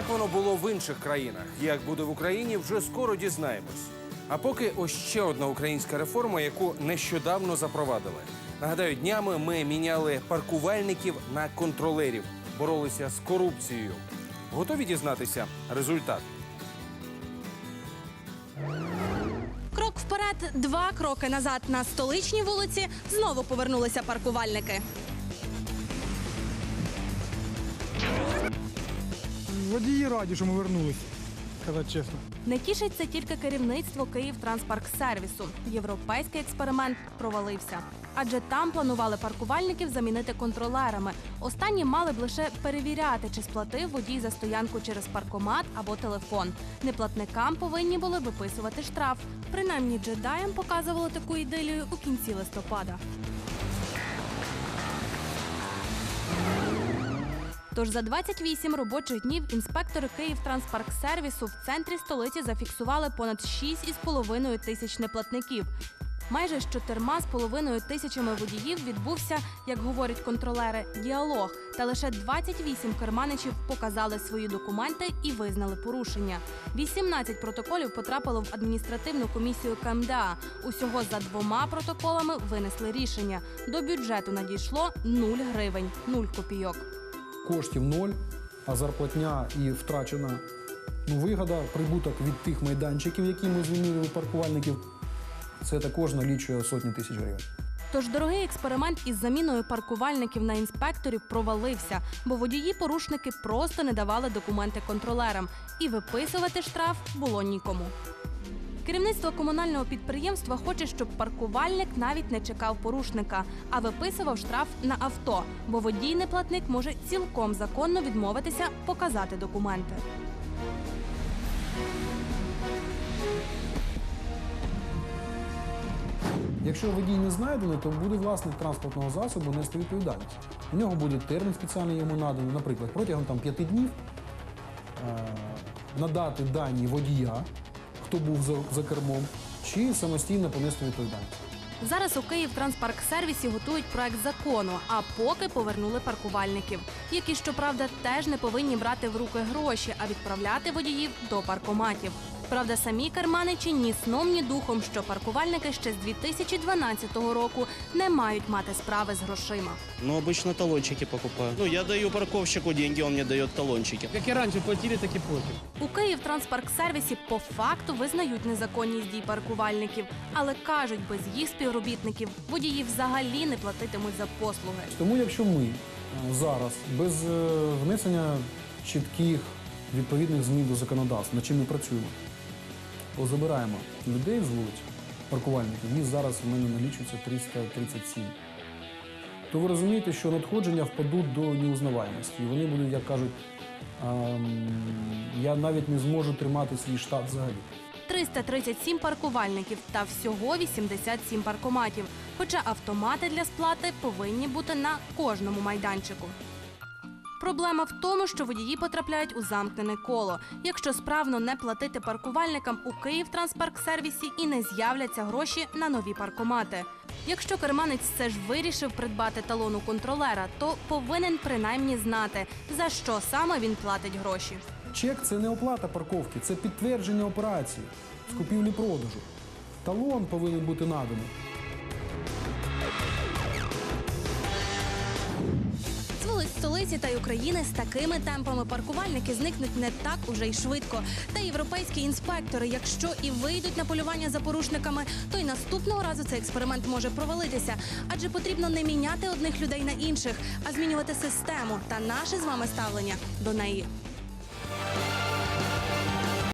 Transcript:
Так воно було в інших країнах. Як буде в Україні, вже скоро дізнаємось. А поки ось ще одна українська реформа, яку нещодавно запровадили. Нагадаю, днями ми міняли паркувальників на контролерів, боролися з корупцією. Готові дізнатися результат? Крок вперед, два кроки назад на столичній вулиці знову повернулися паркувальники. Водії раді, що ми вернулись, казати чесно. Не тішиться тільки керівництво Київтранспарксервісу. Європейський експеримент провалився. Адже там планували паркувальників замінити контролерами. Останні мали б лише перевіряти, чи сплатив водій за стоянку через паркомат або телефон. Неплатникам повинні були виписувати штраф. Принаймні джедаям показували таку ідилію у кінці листопада. Тож за 28 робочих днів інспектори Київтранспарксервісу в центрі столиці зафіксували понад 6,5 тисяч неплатників. Майже з чотирма з половиною тисячами водіїв відбувся, як говорять контролери, діалог. Та лише 28 керманичів показали свої документи і визнали порушення. 18 протоколів потрапило в адміністративну комісію КМДА. Усього за двома протоколами винесли рішення. До бюджету надійшло 0 гривень, 0 копійок. Коштів ноль, а зарплатня і втрачена ну, вигода, прибуток від тих майданчиків, які ми звільнили паркувальників, це також налічує сотні тисяч гривень. Тож дорогий експеримент із заміною паркувальників на інспекторів провалився, бо водії-порушники просто не давали документи контролерам, і виписувати штраф було нікому. Керівництво комунального підприємства хоче, щоб паркувальник навіть не чекав порушника, а виписував штраф на авто, бо водій-неплатник може цілком законно відмовитися показати документи. Якщо водій не знайдений, то буде власник транспортного засобу нести відповідальність. У нього буде термін спеціальний йому наданий, наприклад, протягом там, п'яти днів е- надати дані водія, хто був за, за кермом, чи самостійно понести відповідальність. Зараз у Київ Транспарксервісі готують проект закону, а поки повернули паркувальників, які, щоправда, теж не повинні брати в руки гроші, а відправляти водіїв до паркоматів. Правда, самі карманичі ні сном, ні духом, що паркувальники ще з 2012 року не мають мати справи з грошима. Ну, обычно талончики покупаю. Ну, я даю парковщику деньги, он мне дает талончики. Як і раніше платили, так і платимо. У Київтранспарксервісі по факту визнають незаконність дій паркувальників, але кажуть, без їх співробітників водії взагалі не платитимуть за послуги. Тому якщо ми е, зараз без е, внесення чітких відповідних змін до законодавства, над чим ми працюємо, позабираємо людей з вулиць, паркувальників, зараз в мене налічується 337. То ви розумієте, що надходження впадуть до неузнаваємості. І вони будуть, як кажуть, ем, я навіть не зможу тримати свій штат взагалі. 337 паркувальників та всього 87 паркоматів. Хоча автомати для сплати повинні бути на кожному майданчику. Проблема в тому, що водії потрапляють у замкнене коло. Якщо справно не платити паркувальникам у Київтранспарксервісі і не з'являться гроші на нові паркомати. Якщо керманець все ж вирішив придбати талон у контролера, то повинен принаймні знати, за що саме він платить гроші. Чек це не оплата парковки, це підтвердження операції з купівлі-продажу. Талон повинен бути наданий. Столиці та й України з такими темпами паркувальники зникнуть не так уже й швидко. Та європейські інспектори, якщо і вийдуть на полювання за порушниками, то й наступного разу цей експеримент може провалитися. Адже потрібно не міняти одних людей на інших, а змінювати систему та наше з вами ставлення до неї.